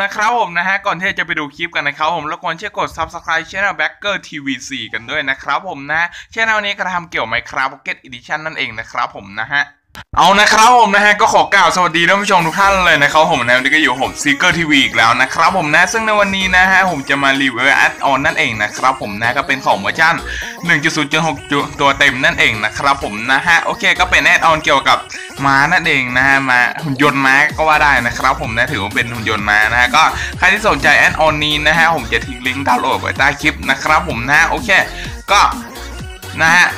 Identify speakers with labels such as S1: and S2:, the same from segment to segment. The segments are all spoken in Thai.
S1: นะครับผมนะฮะก่อนที่จะไปดูคลิปกันนะครับผมรบกวนช่วยกด subscribe channel Backer TV 4กันด้วยนะครับผมนะช่องนี้กระทำเกี่ยว Minecraft Pocket Edition นั่นเองนะครับผมนะฮะเอานะครับผมนะฮะก็ขอกล่าวสวัสดีท่านผู้ชมทุกท่านเลยนะครับผมนะวันนี้ก็อยู่ผม Seeker TV อีกแล้วนะครับผมนะซึ่งในวันนี้นะฮะผมจะมารีวิวแอดออนนั่นเองนะครับผมนะก็เป็นของเวอร์ชัน1.0.6 ตัวเต็มนั่นเองนะครับผมนะฮะโอเคก็เป็นแอดออนเกี่ยวกับ ม้านั่นเองนะฮะมาหุ่นยนต์ม้าก็ว่าได้นะครับผมนะถือว่าเป็นหุ่นยนต์ม้านะฮะก็ใครที่สนใจแอดออนนี้นะฮะผมจะทิ้งลิงก์ดาวน์โหลดไว้ใต้คลิปนะครับผมนะโอเค ก็นะฮะ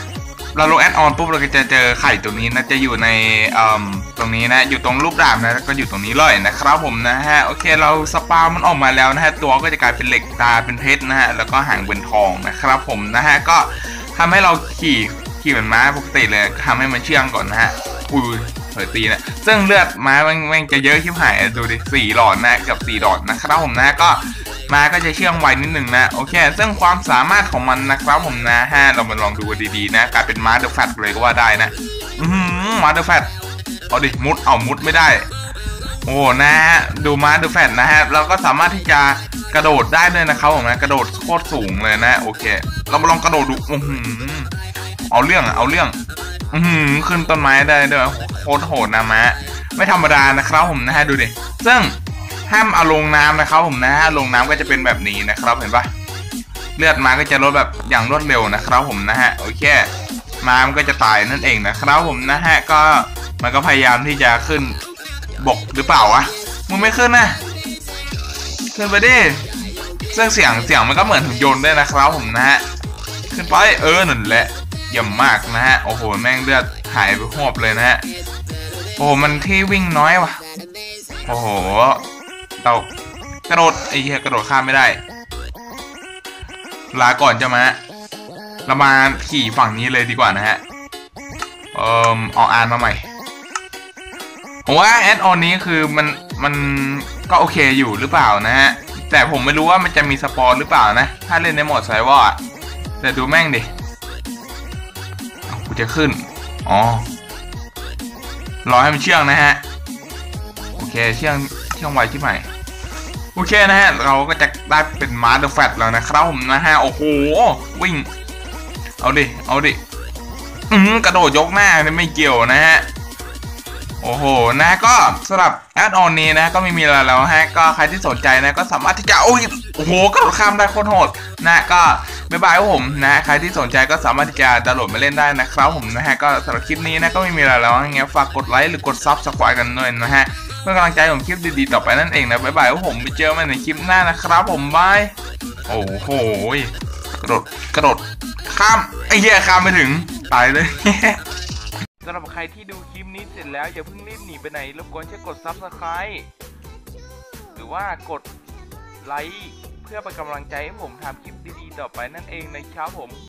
S1: เราลงแอดออนปุ๊บเราก็จะเจอไข่ตัวนี้นะจะอยู่ในอ่อตรงนี้นะอยู่ตรงรูปดาบนะก็อยู่ตรงนี้เลยนะครับผมนะฮะโอเคเราสปามันออกมาแล้วนะฮะตัวก็จะกลายเป็นเหล็กตาเป็นเพชรนะฮะแล้วก็หางเป็นทองนะครับผมนะฮะก็ทำให้เราขี่ขี่เหมือนม้าปกติเลยทำให้มันเชื่องก่อนนะฮะอุ้ย เผยตีนะซึ่งเลือดม้าแม่งแม่งจะเยอะชิบหายดูดิสี่หลอดนะเกับสี่หลอดนะครับผมนะก็มาก็จะเชื่องไวนิดหนึ่งนะโอเค ซึ่งความสามารถของมันนะครับผมนะฮะเรามาลองดูดีๆนะกลายเป็นม้าเดอร์แฟตเลยก็ว่าได้นะอือมาเดอร์แฟตเอาดิมุดเอามุดไม่ได้ โอ้นะฮะดูมาเดอร์แฟตนะฮะเราก็สามารถที่จะกระโดดได้ด้วยนะครับผมนะกระโดดโคตรสูงเลยนะ โอเค เรามาลองกระโดดดูอือหือเอาเรื่องเอาเรื่อง อือหือขึ้นต้นไม้ได้ด้วยโคตรโหดนะมะ ไม่ธรรมดานะครับผมนะฮะดูดิ ซึ่งห้ามเอาลงน้ำนะครับผมนะฮะลงน้ำก็จะเป็นแบบนี้นะครับเห็นปะเลือดมาก็จะลดแบบอย่างรวดเร็วนะครับผมนะฮะโอเคมามันก็จะตายนั่นเองนะครับผมนะฮะก็มันก็พยายามที่จะขึ้นบกหรือเปล่าวะมึงไม่ขึ้นนะขึ้นไปดิซึ่งเสียงเสียงมันก็เหมือนหุ่นยนต์ด้วยนะครับผมนะฮะขึ้นไปเออนั่นแหละ ยี่ยมมากนะฮะ โอ้โห แม่งเลือดหายไปหวบเลยนะฮะ โอ้โห มันที่วิ่งน้อยวะโอ้โหเรากระโดดไอ้เหี้ยกระโดดข้ามไม่ได้ ลาก่อนจะมาเรามาขี่ฝั่งนี้เลยดีกว่านะฮะ เอ่อเอาอ่านมาใหม่ผมว่าแอดออนนี้คือมันมันก็โอเคอยู่หรือเปล่านะฮะ แต่ผมไม่รู้ว่ามันจะมีสปอร์หรือเปล่านะ ถ้าเล่นในโหมดไซวอร์แต่ดูแม่งดิ จะขึ้น อ๋อ รอให้มันเชื่องนะฮะ โอเค เชื่อง เชื่องไวที่ใหม่ โอเคนะฮะ เราก็จะได้เป็นมาร์เดอร์แฟตแล้วนะครับผมนะฮะ โอ้โห วิ่ง เอาดิ เอาดิ อืมกระโดดยกหน้าไม่เกี่ยวนะฮะ โอ้โห นะก็สำหรับแอดออนนี้นะก็ไม่มีอะไรแล้วฮะก็ใครที่สนใจนะก็สามารถที่จะโอ้ยโอ้โหกระโดดข้ามได้โคตรโหดนะก็บ๊ายบายครับผมนะใครที่สนใจก็สามารถที่จะดาวน์โหลดมาเล่นได้นะครับผมนะฮะก็สำหรับคลิปนี้นะก็ไม่มีอะไรแล้วงั้นฝากกดไลค์หรือกดซับสไครต์กันด้วยนะฮะเพื่อกำลังใจของคลิปดีๆต่อไปนั่นเองนะบ๊ายบายว่าผมไปเจอกันในคลิปหน้านะครับผมบายโอ้โหกระโดดกระโดดข้ามไอ้เหี้ยข้ามไปถึงตายเลย สำหรับใครที่ดูคลิปนี้เสร็จแล้วอย่าเพิ่งรีบหนีไปไหนรบกวนช่วยกด Subscribe หรือว่ากดไลค์เพื่อเป็นกำลังใจให้ผมทำคลิปดีๆต่อไปนั่นเองนะครับผม